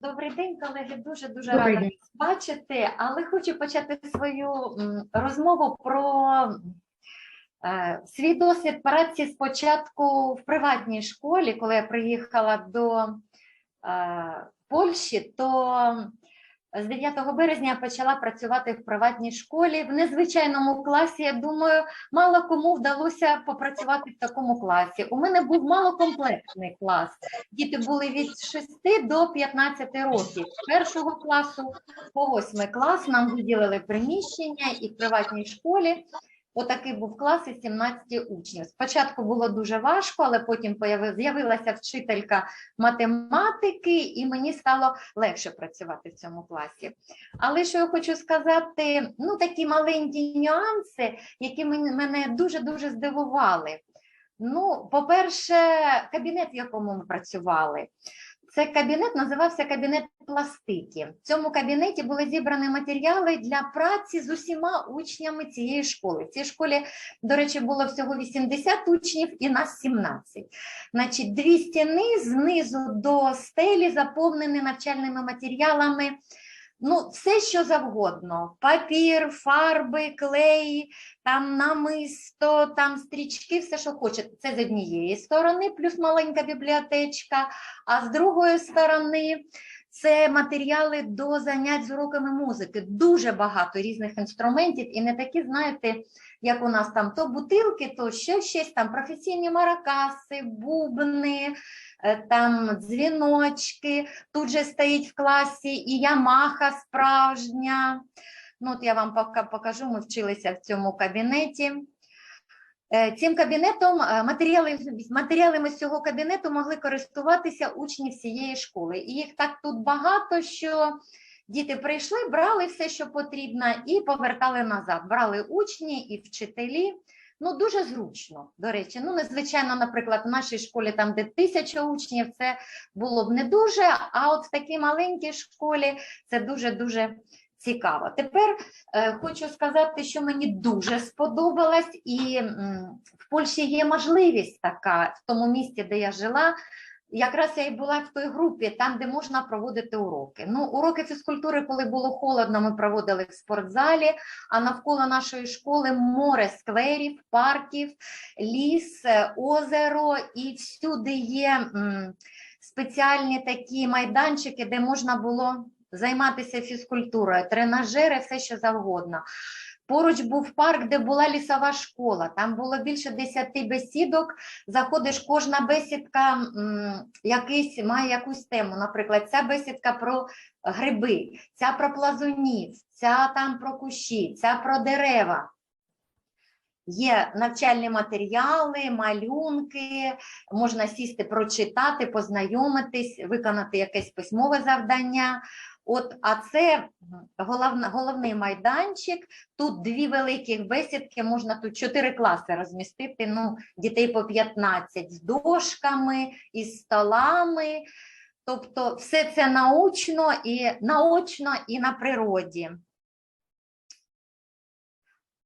Добрий день, колеги. Дуже дуже Добрий рада день. вас бачити, але хочу почати свою розмову про е, свій досвід праці спочатку в приватній школі, коли я приїхала до е, Польщі, то з 9 березня я почала працювати в приватній школі в незвичайному класі. Я думаю, мало кому вдалося попрацювати в такому класі. У мене був малокомплектний клас. Діти були від 6 до 15 років. З першого класу по 8 клас нам виділили приміщення і в приватній школі. Отакий був клас із 17 учнів. Спочатку було дуже важко, але потім з'явилася вчителька математики, і мені стало легше працювати в цьому класі. Але що я хочу сказати, ну такі маленькі нюанси, які мен- мене дуже-дуже здивували. Ну, по-перше, кабінет, в якому ми працювали. Це кабінет називався кабінет пластики. В цьому кабінеті були зібрані матеріали для праці з усіма учнями цієї школи. В цій школі, до речі, було всього 80 учнів і нас 17. Значить, дві стіни знизу до стелі заповнені навчальними матеріалами. Ну, все, що завгодно: папір, фарби, клей, там намисто, там стрічки, все, що хочете. Це з однієї сторони, плюс маленька бібліотечка, а з другої сторони. Це матеріали до занять з уроками музики. Дуже багато різних інструментів, і не такі, знаєте, як у нас там то бутилки, то ще щось там професійні маракаси, бубни, е, там дзвіночки. Тут же стоїть в класі і Ямаха справжня. Ну, от я вам покажу, ми вчилися в цьому кабінеті. Е, Цим кабінетом е, матеріали, матеріалами з цього кабінету могли користуватися учні всієї школи. І їх так тут багато, що діти прийшли, брали все, що потрібно, і повертали назад. Брали учні і вчителі. Ну, дуже зручно, до речі. Ну, незвичайно, наприклад, в нашій школі, там, де тисяча учнів, це було б не дуже, а от в такій маленькій школі це дуже-дуже цікаво. Тепер е, хочу сказати, що мені дуже сподобалось, і м, в Польщі є можливість така в тому місті, де я жила. Якраз я і була в той групі, там, де можна проводити уроки. Ну, уроки фізкультури, коли було холодно, ми проводили в спортзалі, а навколо нашої школи море скверів, парків, ліс, е, озеро, і всюди є м, спеціальні такі майданчики, де можна було займатися фізкультурою, тренажери, все що завгодно. Поруч був парк, де була лісова школа. Там було більше 10 бесідок. Заходиш, кожна бесідка якийсь, має якусь тему. Наприклад, ця бесідка про гриби, ця про плазунів, ця там про кущі, ця про дерева. Є навчальні матеріали, малюнки, можна сісти, прочитати, познайомитись, виконати якесь письмове завдання. От, а це головна, головний майданчик. Тут дві великих бесідки, можна тут чотири класи розмістити. Ну, дітей по 15 з дошками, із столами. Тобто, все це научно і наочно і на природі.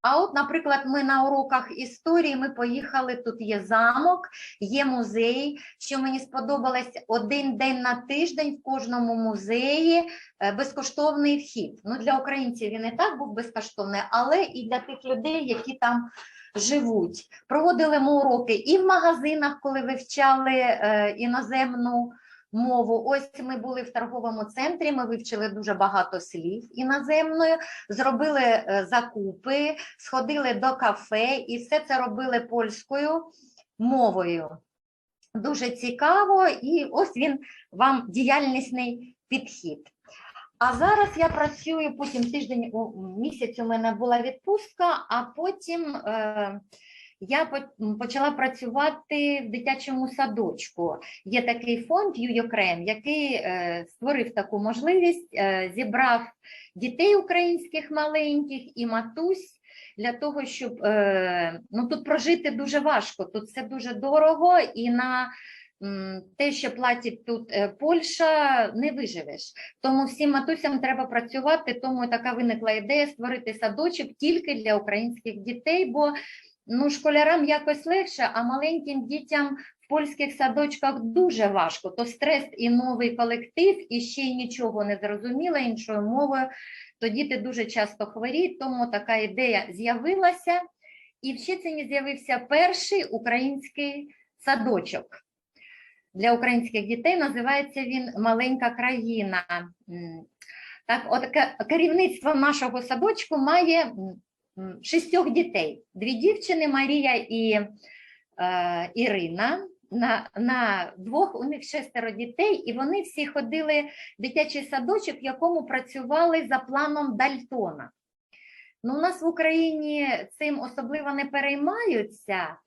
А от, наприклад, ми на уроках історії ми поїхали. Тут є замок, є музей. Що мені сподобалось, один день на тиждень в кожному музеї е, безкоштовний вхід. Ну для українців він і так був безкоштовний, але і для тих людей, які там живуть. Проводили ми уроки і в магазинах, коли вивчали е, іноземну мову. Ось ми були в торговому центрі. Ми вивчили дуже багато слів іноземною, зробили е, закупи, сходили до кафе і все це робили польською мовою. Дуже цікаво, і ось він вам діяльнісний підхід. А зараз я працюю потім тиждень у місяць у мене була відпустка, а потім е, я почала працювати в дитячому садочку. Є такий фонд «Юкрен», який е, створив таку можливість, е, зібрав дітей українських маленьких і матусь для того, щоб е, ну тут прожити дуже важко, тут все дуже дорого і на те, що платить тут Польща, не виживеш. Тому всім матусям треба працювати. Тому така виникла ідея створити садочок тільки для українських дітей, бо ну, школярам якось легше, а маленьким дітям в польських садочках дуже важко. То стрес і новий колектив, і ще й нічого не зрозуміла іншою мовою. То діти дуже часто хворіють, тому така ідея з'явилася. І в Щецині з'явився перший український садочок. Для українських дітей називається він Маленька країна. Так, от керівництво нашого садочку має шістьох дітей: дві дівчини Марія і е, Ірина. На, на двох у них шестеро дітей, і вони всі ходили в дитячий садочок, в якому працювали за планом Дальтона. Ну, у нас в Україні цим особливо не переймаються.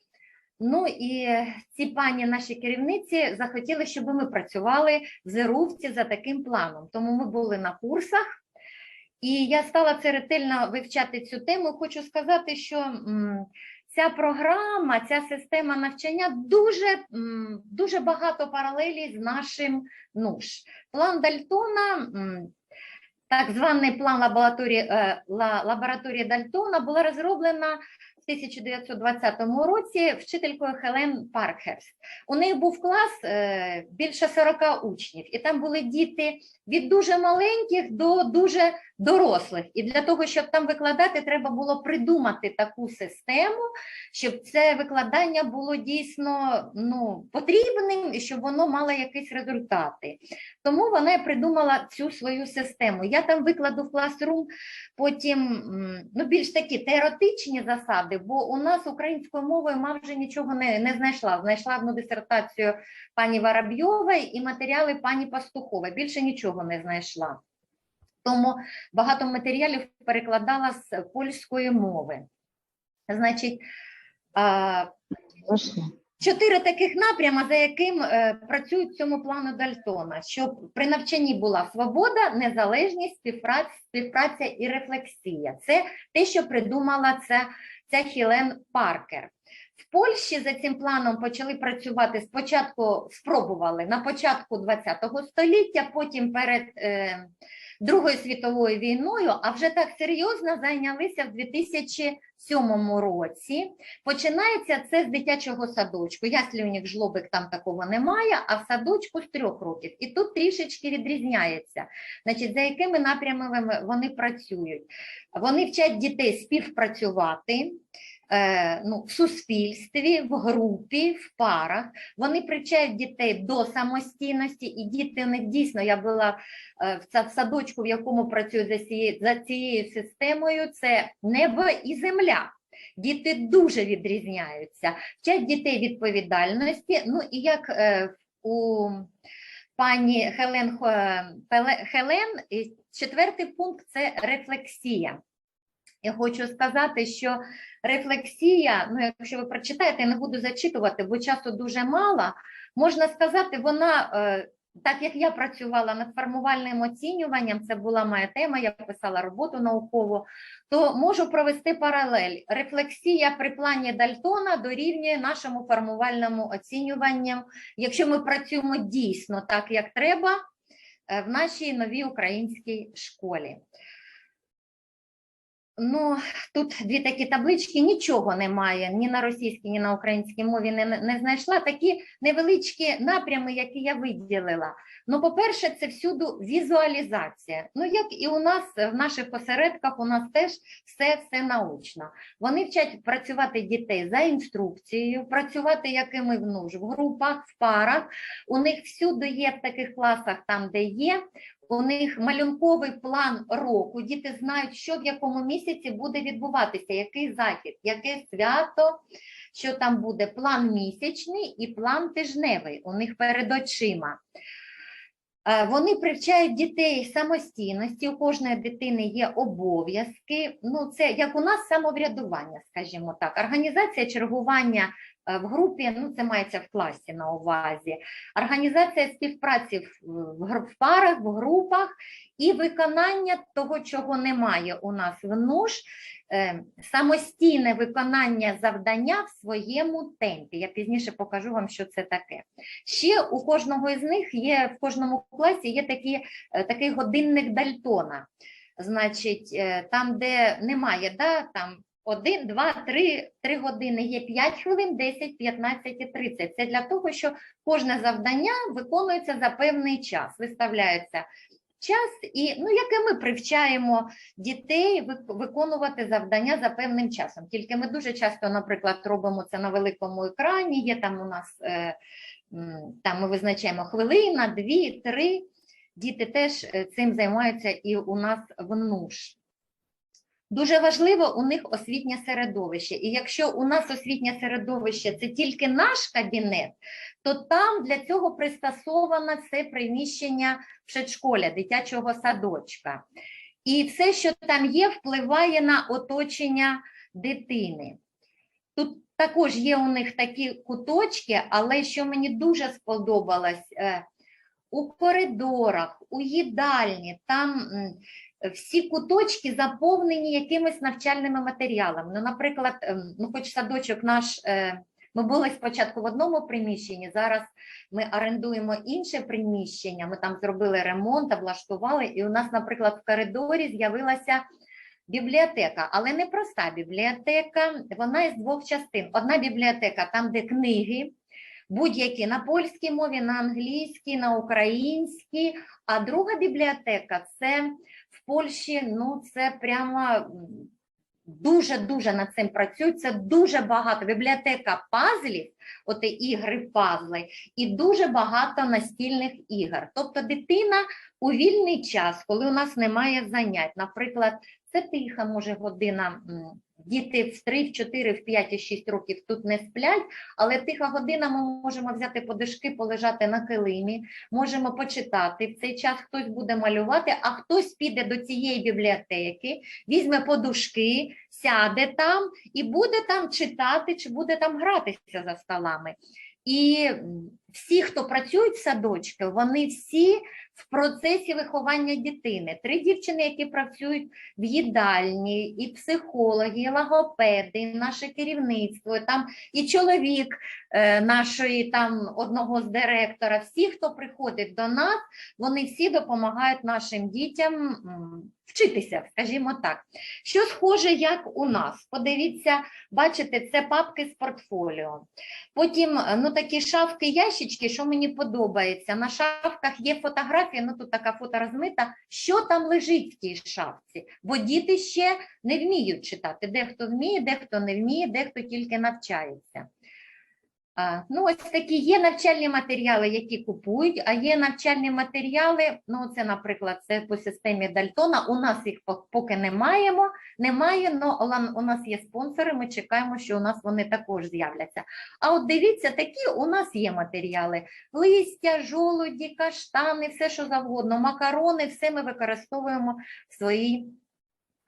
Ну і ці пані, наші керівниці, захотіли, щоб ми працювали в Зерувці за таким планом. Тому ми були на курсах, і я стала це ретельно вивчати цю тему. Хочу сказати, що ця програма, ця система навчання дуже, дуже багато паралелі з нашим НУШ. План Дальтона. так званий план лабораторії, е, лабораторії Дальтона була розроблена в 1920 році вчителькою Хелен Паркхерст. У неї був клас е, більше 40 учнів, і там були діти від дуже маленьких до дуже дорослих. І для того, щоб там викладати, треба було придумати таку систему, щоб це викладання було дійсно ну, потрібним і щоб воно мало якісь результати. Тому вона придумала цю свою систему. Я там викладу в класрум потім ну, більш такі теоретичні засади, бо у нас українською мовою майже нічого не, не знайшла. Знайшла одну дисертацію пані Воробйової і матеріали пані Пастухової. Більше нічого не знайшла. Тому багато матеріалів перекладала з польської мови. Значить. Чотири таких напрями, за яким е, працюють в цьому плану Дальтона, щоб при навчанні була свобода, незалежність, співпраця, співпраця і рефлексія. Це те, що придумала ця, ця Хілен Паркер. В Польщі за цим планом почали працювати спочатку, спробували на початку ХХ століття, потім перед е, Другою світовою війною, а вже так серйозно зайнялися в 2007 році. Починається це з дитячого садочку. Яслі у них жлобик там такого немає, а в садочку з трьох років. І тут трішечки відрізняється. Значить, за якими напрямами вони працюють? Вони вчать дітей співпрацювати. Е, Ну, в суспільстві, в групі, в парах. Вони привчають дітей до самостійності, і діти у них дійсно, я була е, в садочку, в якому працюю за цією, за цією системою, це небо і земля. Діти дуже відрізняються, вчать дітей відповідальності. Ну і як е, у пані Хелен, Хелен, четвертий пункт це рефлексія. Я хочу сказати, що рефлексія, ну якщо ви прочитаєте, я не буду зачитувати, бо часу дуже мало. Можна сказати, вона, е, так як я працювала над формувальним оцінюванням, це була моя тема, я писала роботу наукову, то можу провести паралель. Рефлексія при плані Дальтона дорівнює нашому формувальному оцінюванню, якщо ми працюємо дійсно так, як треба, е, в нашій новій українській школі. Ну, тут дві такі таблички, нічого немає ні на російській, ні на українській мові не, не знайшла. Такі невеличкі напрями, які я виділила. Ну, по-перше, це всюди візуалізація. Ну, як і у нас в наших осередках, у нас теж все, все научно. Вони вчать працювати дітей за інструкцією, працювати якими в нуж, в групах, в парах. У них всюди є в таких класах, там, де є. У них малюнковий план року. Діти знають, що в якому місяці буде відбуватися, який захід, яке свято, що там буде план місячний і план тижневий. У них перед очима. Е, Вони привчають дітей самостійності. У кожної дитини є обов'язки. Ну, це як у нас самоврядування, скажімо так. Організація чергування в групі, ну це мається в класі на увазі. Організація співпраці в, парах, в групах і виконання того, чого немає у нас в НУШ, е, самостійне виконання завдання в своєму темпі. Я пізніше покажу вам, що це таке. Ще у кожного із них є в кожному класі є такі, е, такий годинник Дальтона. Значить, е, там, де немає, да, там 1, 2, 3, 3 години є 5 хвилин, 10, 15 і 30. Це для того, що кожне завдання виконується за певний час. Виставляється час, і ну, як і ми привчаємо дітей виконувати завдання за певним часом. Тільки ми дуже часто, наприклад, робимо це на великому екрані. Є там у нас е, там ми визначаємо хвилина, дві, три. Діти теж е, цим займаються і у нас в НУШ. Дуже важливо у них освітнє середовище. І якщо у нас освітнє середовище це тільки наш кабінет, то там для цього пристосовано це приміщення предшколя, дитячого садочка. І все, що там є, впливає на оточення дитини. Тут також є у них такі куточки, але що мені дуже сподобалось, е, у коридорах, у їдальні, там всі куточки заповнені якимись навчальними матеріалами. Ну, наприклад, ем, ну, хоч садочок наш, е, ми були спочатку в одному приміщенні, зараз ми орендуємо інше приміщення, ми там зробили ремонт, облаштували, і у нас, наприклад, в коридорі з'явилася бібліотека, але не проста бібліотека, вона із двох частин. Одна бібліотека там, де книги, будь-які на польській мові, на англійській, на українській, а друга бібліотека це в Польщі, ну це прямо дуже-дуже над цим працюють. Це дуже багато. Бібліотека пазлів, от ігри пазли, і дуже багато настільних ігор. Тобто дитина у вільний час, коли у нас немає занять, наприклад, це тиха, може година. Діти в 3, в 4, в 5 і 6 років тут не сплять, але тиха година ми можемо взяти подушки, полежати на килимі, можемо почитати. В цей час хтось буде малювати, а хтось піде до цієї бібліотеки, візьме подушки, сяде там і буде там читати, чи буде там гратися за столами. І всі, хто працюють в садочку, вони всі в процесі виховання дитини. Три дівчини, які працюють в їдальні, і психологи, і логопеди, і наше керівництво, там і чоловік е, нашої там одного з директора. Всі, хто приходить до нас, вони всі допомагають нашим дітям вчитися, скажімо так. Що схоже, як у нас? Подивіться, бачите, це папки з портфоліо. Потім е, ну, такі шафки, ящички, що мені подобається. На шафках є фотографія, ну тут така фото розмита, що там лежить в тій шафці. Бо діти ще не вміють читати. Дехто вміє, дехто не вміє, дехто тільки навчається. Ну, ось такі є навчальні матеріали, які купують, а є навчальні матеріали, ну це, наприклад, це по системі Дальтона. У нас їх поки не маємо, немає, але у нас є спонсори, ми чекаємо, що у нас вони також з'являться. А от дивіться, такі у нас є матеріали: листя, жолуді, каштани, все що завгодно, макарони, все ми використовуємо в своїй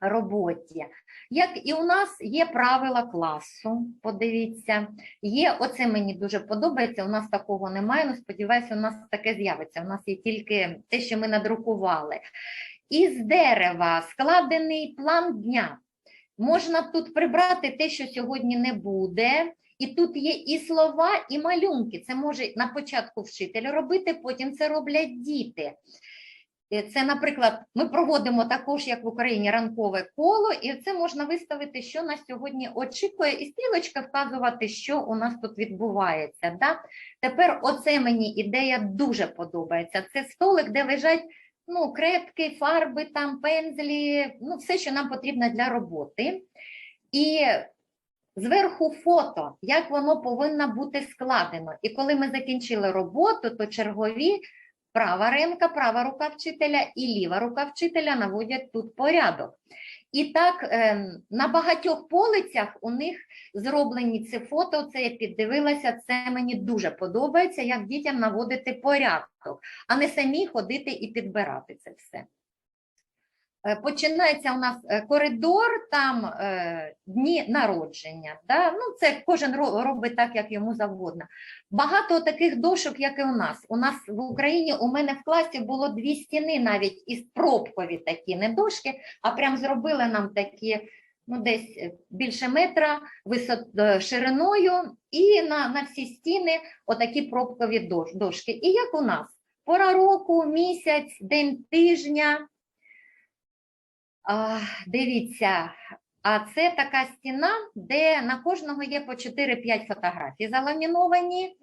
роботі. Як і у нас є правила класу, подивіться, є, оце мені дуже подобається, у нас такого немає, але сподіваюся, у нас таке з'явиться. У нас є тільки те, що ми надрукували. Із дерева складений план дня. Можна тут прибрати те, що сьогодні не буде. І тут є і слова, і малюнки. Це може на початку вчитель робити, потім це роблять діти. Е, Це, наприклад, ми проводимо також, як в Україні, ранкове коло, і це можна виставити, що нас сьогодні очікує, і стрілочка вказувати, що у нас тут відбувається. Да? Тепер оце мені ідея дуже подобається. Це столик, де лежать ну, крепки, фарби, там, пензлі, ну, все, що нам потрібно для роботи. І зверху фото, як воно повинно бути складено. І коли ми закінчили роботу, то чергові права ринка, права рука вчителя і ліва рука вчителя наводять тут порядок. І так е, на багатьох полицях у них зроблені ці фото, це я піддивилася, це мені дуже подобається, як дітям наводити порядок, а не самі ходити і підбирати це все. Е, Починається у нас е, коридор, там е, дні народження. Да? Ну, це кожен робить так, як йому завгодно. Багато таких дошок, як і у нас. У нас в Україні у мене в класі було дві стіни навіть із пробкові такі, не дошки, а прям зробили нам такі, ну десь більше метра висот, шириною, і на, на всі стіни отакі пробкові дош, дошки. І як у нас? Пора року, місяць, день тижня. Дивіться, А це така стіна, де на кожного є по 4-5 фотографій заламіновані.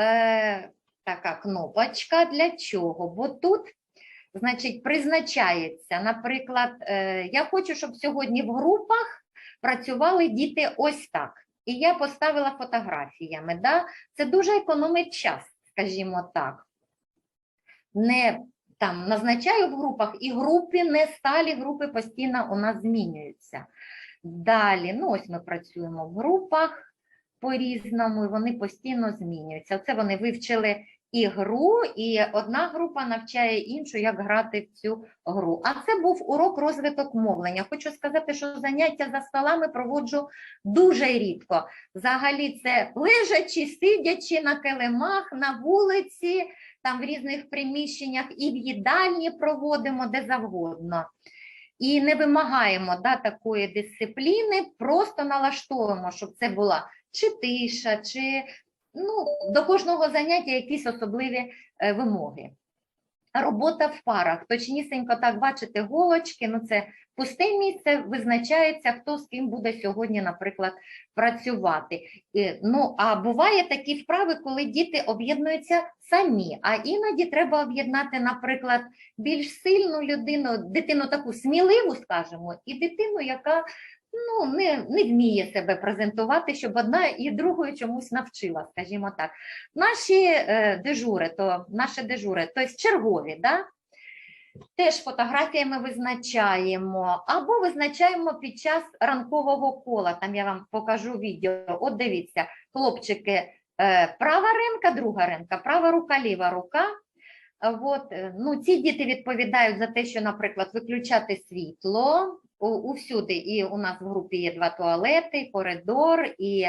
Е, така кнопочка для чого? Бо тут, значить, призначається, наприклад, е, я хочу, щоб сьогодні в групах працювали діти ось так. І я поставила фотографіями. Да? Це дуже економить час, скажімо так. Не там назначаю в групах, і групи не сталі, групи постійно у нас змінюються. Далі, ну ось ми працюємо в групах по-різному, і вони постійно змінюються. Це вони вивчили і гру, і одна група навчає іншу, як грати в цю гру. А це був урок розвиток мовлення. Хочу сказати, що заняття за столами проводжу дуже рідко. Взагалі, це лежачи, сидячи на килимах, на вулиці, там в різних приміщеннях, і в їдальні проводимо де завгодно. І не вимагаємо да, такої дисципліни, просто налаштовуємо, щоб це була чи тиша, чи ну, до кожного заняття якісь особливі е, вимоги. Робота в парах, точнісінько так бачите, голочки, ну це пусте місце, визначається, хто з ким буде сьогодні, наприклад, працювати. Ну, а буває такі вправи, коли діти об'єднуються самі, а іноді треба об'єднати, наприклад, більш сильну людину, дитину таку сміливу, скажімо, і дитину, яка ну, не, не вміє себе презентувати, щоб одна і другою чомусь навчила, скажімо так. Наші е, дежури, то наше дежури, тобто чергові, да? теж фотографіями визначаємо, або визначаємо під час ранкового кола. Там я вам покажу відео. От дивіться, хлопчики, е, права ремка, друга ремка, права рука, ліва рука. От, е, ну, ці діти відповідають за те, що, наприклад, виключати світло усюди. І у нас в групі є два туалети, коридор, і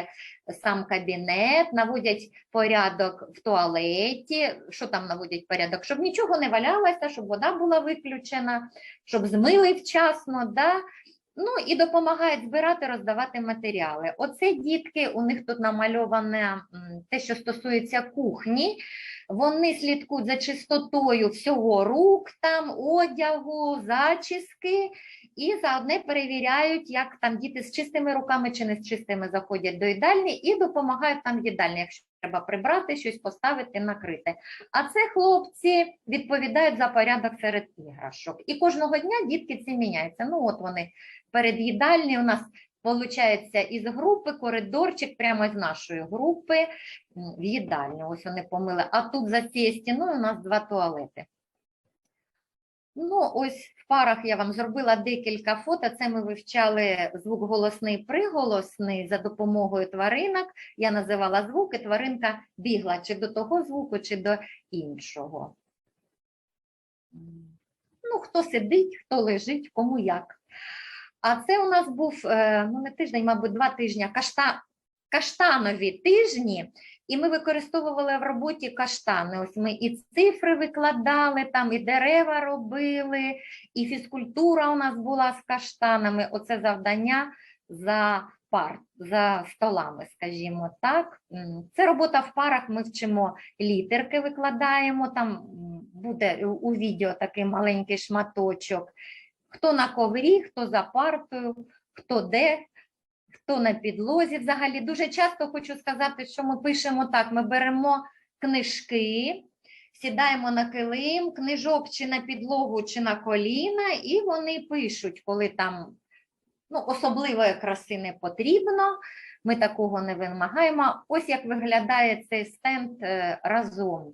сам кабінет, наводять порядок в туалеті. Що там наводять порядок? Щоб нічого не валялося, щоб вода була виключена, щоб змили вчасно. Да? Ну і допомагають збирати, роздавати матеріали. Оце дітки, у них тут намальоване те, що стосується кухні. Вони слідкують за чистотою всього рук, там, одягу, зачіски, і заодне перевіряють, як там діти з чистими руками чи не з чистими заходять до їдальні, і допомагають там в їдальні, якщо треба прибрати, щось поставити, накрити. А це хлопці відповідають за порядок серед іграшок. І кожного дня дітки ці міняються. Ну, от вони перед їдальні у нас. Получається, із групи коридорчик прямо з нашої групи в їдальню. Ось вони помили. А тут за цією стіною у нас два туалети. Ну, ось в парах я вам зробила декілька фото. Це ми вивчали звук голосний приголосний за допомогою тваринок. Я називала звук, і тваринка бігла чи до того звуку, чи до іншого. Ну, хто сидить, хто лежить, кому як. А це у нас був е, ну не тиждень, мабуть, два тижні, кашта, каштанові тижні, і ми використовували в роботі каштани. Ось ми і цифри викладали, там і дерева робили, і фізкультура у нас була з каштанами. Оце завдання за пар, за столами, скажімо так. Це робота в парах. Ми вчимо літерки, викладаємо. Там буде у- відео такий маленький шматочок. Хто на коврі, хто за партою, хто де, хто на підлозі. Взагалі дуже часто хочу сказати, що ми пишемо так: ми беремо книжки, сідаємо на килим, книжок чи на підлогу, чи на коліна, і вони пишуть, коли там ну, особливої краси не потрібно. Ми такого не вимагаємо. Ось як виглядає цей стенд е, разом.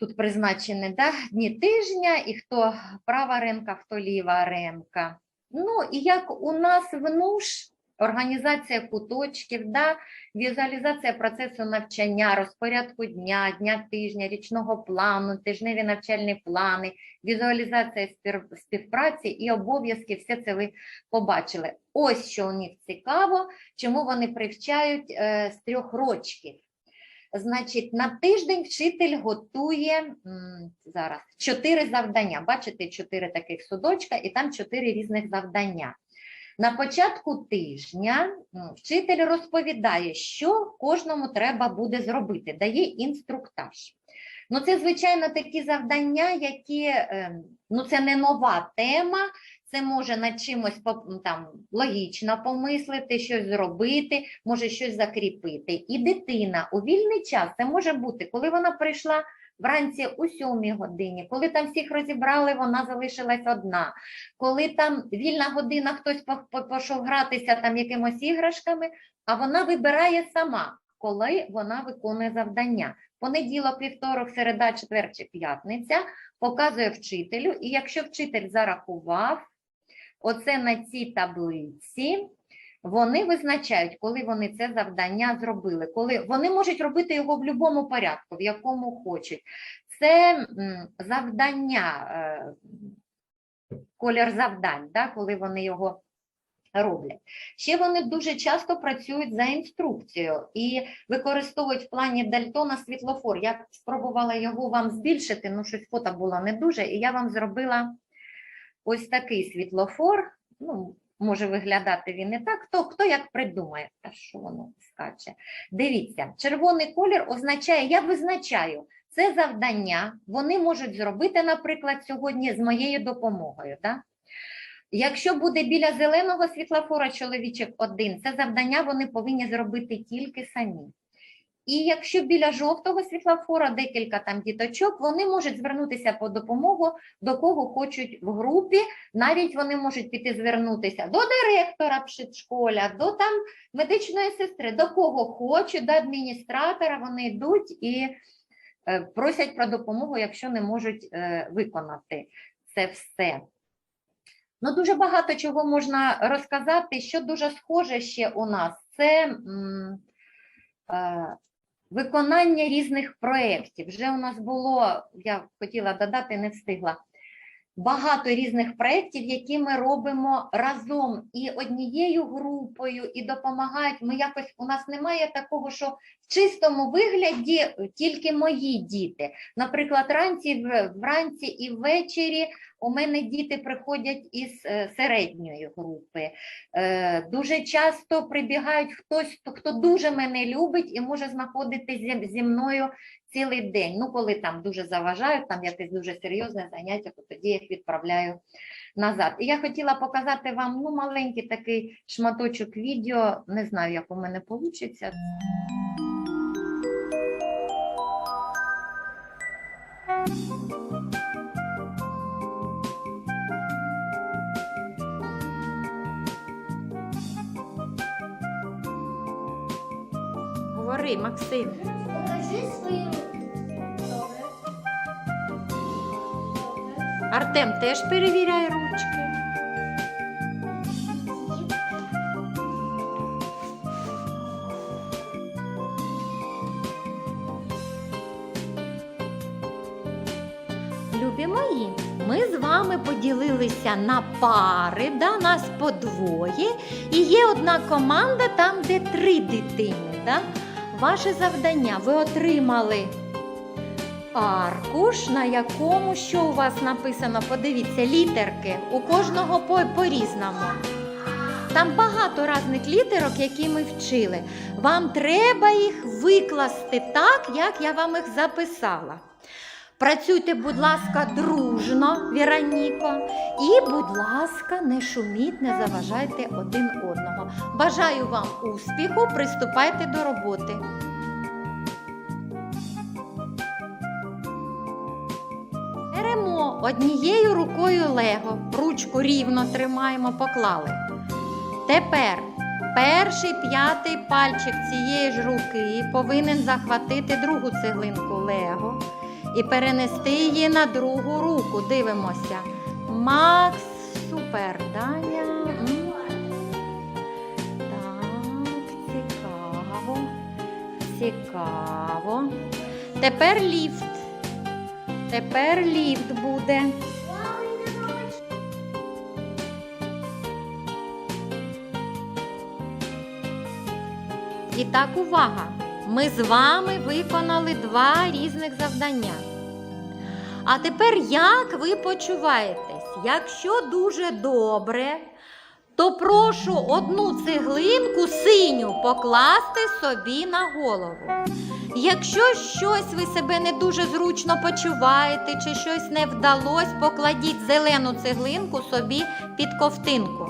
Тут призначені да, дні тижня, і хто права ремка, хто ліва ремка. Ну і як у нас в НУШ організація куточків, да, візуалізація процесу навчання, розпорядку дня, дня тижня, річного плану, тижневі навчальні плани, візуалізація співпраці і обов'язки, все це ви побачили. Ось що у них цікаво, чому вони привчають е, з трьох рочків. Значить, на тиждень вчитель готує зараз чотири завдання. Бачите, чотири таких судочка, і там чотири різних завдання. На початку тижня вчитель розповідає, що кожному треба буде зробити, дає інструктаж. Ну, це, звичайно, такі завдання, які ем, ну, це не нова тема, це може над чимось там, логічно помислити, щось зробити, може щось закріпити. І дитина у вільний час це може бути, коли вона прийшла вранці у сьомій годині, коли там всіх розібрали, вона залишилась одна. Коли там вільна година, хтось пішов гратися там якимось іграшками, а вона вибирає сама, коли вона виконує завдання. Понеділок, вівторок, середа, четвер чи п'ятниця показує вчителю, і якщо вчитель зарахував оце на цій таблиці, вони визначають, коли вони це завдання зробили. Коли вони можуть робити його в будь-якому порядку, в якому хочуть. Це завдання, е, колір завдань, да, коли вони його роблять. Ще вони дуже часто працюють за інструкцією і використовують в плані Дальтона світлофор. Я спробувала його вам збільшити, ну щось фото було не дуже, і я вам зробила ось такий світлофор. Ну, може виглядати він не так, хто, хто як придумає, та що воно скаче. Дивіться, червоний колір означає, я визначаю, це завдання вони можуть зробити, наприклад, сьогодні з моєю допомогою. Да? Якщо буде біля зеленого світлофора чоловічок один, це завдання вони повинні зробити тільки самі. І якщо біля жовтого світлофора декілька там діточок, вони можуть звернутися по допомогу до кого хочуть в групі. Навіть вони можуть піти звернутися до директора пшитшколя, до там медичної сестри, до кого хочуть, до адміністратора. Вони йдуть і е, просять про допомогу, якщо не можуть е, виконати це все. Ну, дуже багато чого можна розказати. Що дуже схоже ще у нас, це е, виконання різних проєктів. Вже у нас було, я хотіла додати, не встигла. Багато різних проєктів, які ми робимо разом і однією групою, і допомагають. Ми якось у нас немає такого, що в чистому вигляді тільки мої діти. Наприклад, ранці, вранці і ввечері у мене діти приходять із е, середньої групи. Е, Дуже часто прибігають хтось, хто- дуже мене любить і може знаходитися зі, мною цілий день. Ну, коли там дуже заважають, там якесь дуже серйозне заняття, то тоді їх відправляю назад. І я хотіла показати вам ну, маленький такий шматочок відео. Не знаю, як у мене вийде. Говори, Максим. Покажи свої руки. Добре. Артем теж перевіряє ручки. Любі мої, ми з вами поділилися на пари, да, нас по двоє, і є одна команда там, де три дитини. Да? Ваше завдання ви отримали аркуш, на якому що у вас написано, подивіться, літерки, у кожного по- по-різному. Там багато різних літерок, які ми вчили. Вам треба їх викласти так, як я вам їх записала. Працюйте, будь ласка, дружно, Віроніко, і, будь ласка, не шуміть, не заважайте один одного. Бажаю вам успіху, приступайте до роботи. Беремо однією рукою лего, ручку рівно тримаємо, поклали. Тепер перший п'ятий пальчик цієї ж руки повинен захватити другу цеглинку лего і перенести її на другу руку. Дивимося. Макс, супер, Даня. Так, цікаво. Цікаво. Тепер ліфт. Тепер ліфт буде. І так, увага! Ми з вами виконали два різних завдання. А тепер як ви почуваєтесь? Якщо дуже добре, то прошу одну цеглинку синю покласти собі на голову. Якщо щось ви себе не дуже зручно почуваєте, чи щось не вдалося, покладіть зелену цеглинку собі під ковтинку.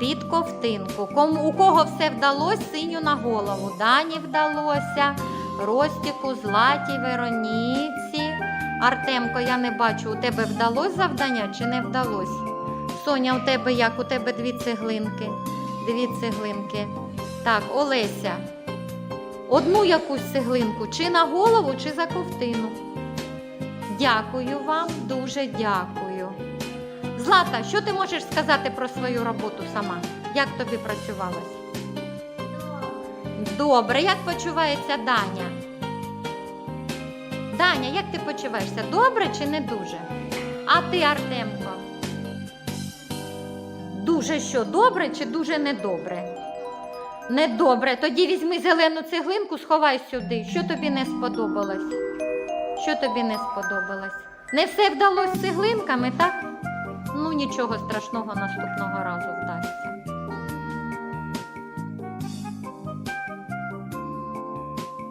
Під ковтинку. Кому, у кого все вдалося, синю на голову. Дані вдалося, Ростіку, Златі, Вероніці. Артемко, я не бачу, у тебе вдалося завдання чи не вдалося? Соня, у тебе як? У тебе дві цеглинки. Дві цеглинки. Так, Олеся. Одну якусь цеглинку, чи на голову, чи за ковтину. Дякую вам, дуже дякую. Злата, що ти можеш сказати про свою роботу сама? Як тобі працювалось? Добре, як почувається Даня? Даня, як ти почуваєшся? Добре чи не дуже? А ти, Артемко? Дуже що, добре чи дуже недобре? Недобре. Тоді візьми зелену цеглинку, сховай сюди. Що тобі не сподобалось? Що тобі не сподобалось? Не все вдалося з цеглинками, так? Ну нічого страшного наступного разу вдасться.